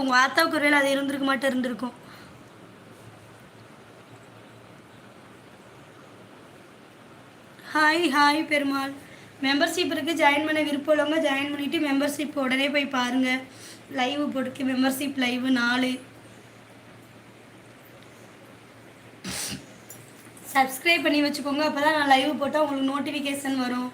உங்கள் ஆத்தாவுக்கு ஒருவேளை அது இருந்திருக்க மாட்டே இருந்திருக்கும். Hi hi Perumal. மெம்பர்ஷிப் இருக்குது ஜாயின் பண்ண விருப்பம் உள்ளவங்க ஜாயின் பண்ணிவிட்டு மெம்பர்ஷிப் உடனே போய் பாருங்கள் லைவ் போட்டுக்கு மெம்பர்ஷிப் லைவ் நாலு. சப்ஸ்கிரைப் பண்ணி வச்சுக்கோங்க. அப்போ தான் நான் லைவ் போட்டால் உங்களுக்கு நோட்டிஃபிகேஷன் வரும்.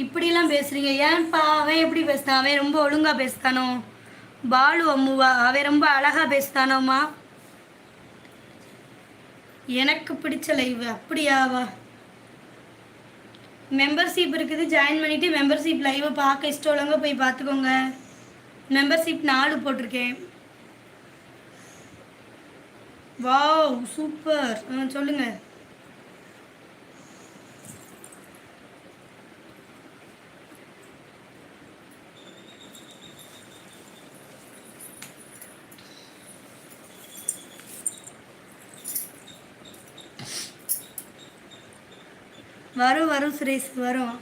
இப்படிலாம் பேசுகிறீங்க ஏன்ப்பா அவன் எப்படி பேசுனான் அவன் ரொம்ப ஒழுங்காக பேசுதானோ பாலு அம்முவா அவன் ரொம்ப அழகாக பேசுதானோம்மா எனக்கு பிடிச்ச லைவ் அப்படியாவா மெம்பர்ஷிப் இருக்குது ஜாயின் பண்ணிவிட்டு மெம்பர்ஷிப் லைவை பார்க்க இஷ்டம் உள்ளவங்க போய் பார்த்துக்கோங்க. மெம்பர்ஷிப் நாலு போட்டிருக்கேன். வாவ் சூப்பர் சொல்லுங்கள் வரும் வரும் சுரேஷ் வரும்.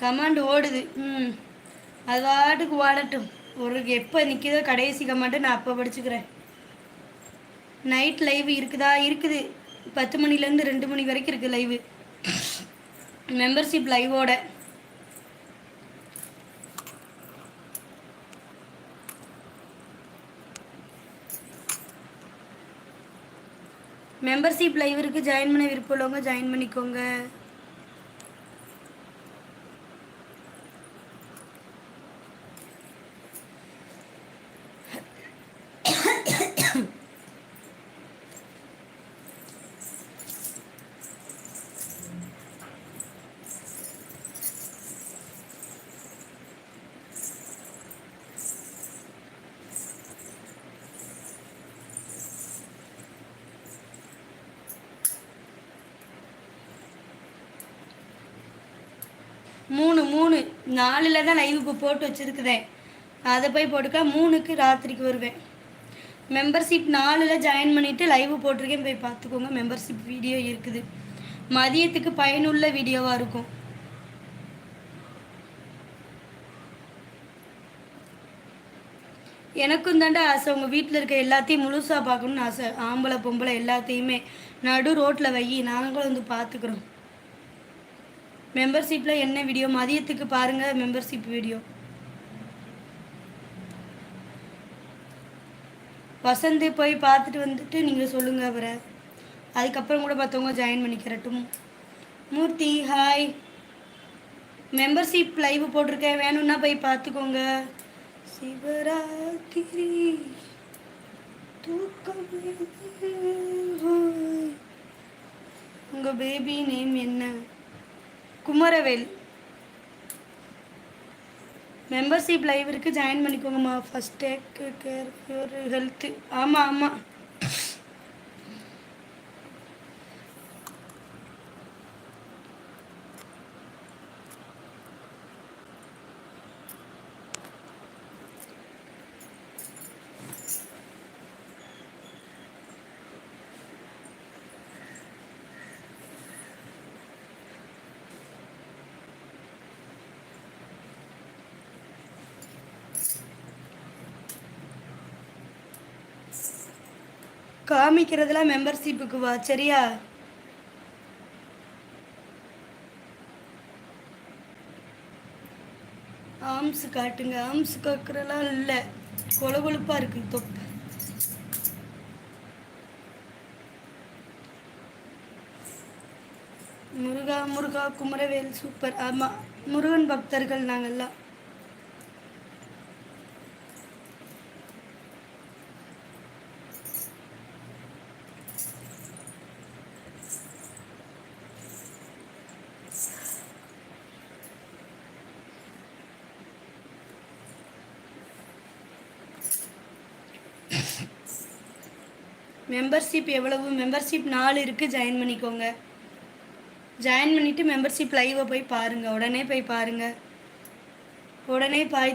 கமாண்ட் ஓடுது. ம். அது வாட்டுக்கு ஓடட்டும். ஒரு எப்போ நிற்கிதோ கடைசி கமாண்டு நான் அப்போ படிச்சுக்கிறேன். நைட் லைவ் இருக்குதா? இருக்குது. பத்து மணிலேருந்து ரெண்டு மணி வரைக்கும் இருக்குது லைவு. மெம்பர்ஷிப் லைவோட. மெம்பர்ஷிப் லைவ் ஜாயின் பண்ண விருப்பம் உள்ளவங்க ஜாயின் பண்ணிக்கோங்க. மூணு. நாலில் தான் லைவ் இப்போ போட்டு வச்சுருக்குதேன் அதை போய் போட்டுக்கா மூணுக்கு ராத்திரிக்கு வருவேன். மெம்பர்ஷிப் நாலில் ஜாயின் பண்ணிவிட்டு லைவ் போட்டிருக்கேன். போய் பார்த்துக்கோங்க மெம்பர்ஷிப் வீடியோ இருக்குது. மதியத்துக்கு பயனுள்ள வீடியோவாக இருக்கும். எனக்கும் தாண்டா ஆசை. உங்கள் வீட்டில் இருக்க எல்லாத்தையும் முழுசாக பார்க்கணுன்னு ஆசை. ஆம்பளை பொம்பளை எல்லாத்தையுமே நடு ரோட்டில் வை. நாங்களும் வந்து பார்த்துக்குறோம். மெம்பர்ஷிப்பில் என்ன வீடியோ மதியத்துக்கு பாருங்கள் மெம்பர்ஷிப் வீடியோ வசந்த் போய் பார்த்துட்டு வந்துட்டு நீங்கள் சொல்லுங்கள் அவரை. அதுக்கப்புறம் கூட பார்த்தவங்க ஜாயின் பண்ணிக்கிறட்டும். மூர்த்தி ஹாய் மெம்பர்ஷிப் லைவ் போட்டிருக்கேன். வேணும்னா போய் பார்த்துக்கோங்க. சிவராத்திரி தூக்கம் உங்கள் பேபி நேம் என்ன? குமரவேல். மெம்பர்ஷிப் லைவ் இருக்குது ஜாயின் பண்ணிக்கோங்கம்மா. ஃபஸ்ட் டேக்கு கேர் ஹெல்த்து ஆமாம் ஆமாம் காமிக்கிறதுலாம் மெம்பர்ஷிப்புக்கு வா சரியா? ஆம்ஸ் காட்டுங்க ஆம்ஸ் காக்குறலாம் இல்லை. கொல கொழுப்பாக இருக்கு தொப்பு முருகா முருகா குமரவேல் சூப்பர். ஆமாம் முருகன் பக்தர்கள் நாங்கள்லாம் மெம்பர்ஷிப் எவ்வளவு? மெம்பர்ஷிப் நாலு இருக்குது ஜாயின் பண்ணிக்கோங்க. ஜாயின் பண்ணிவிட்டு மெம்பர்ஷிப் லைவை போய் பாருங்கள் உடனே போய் பாருங்கள் உடனே பாய்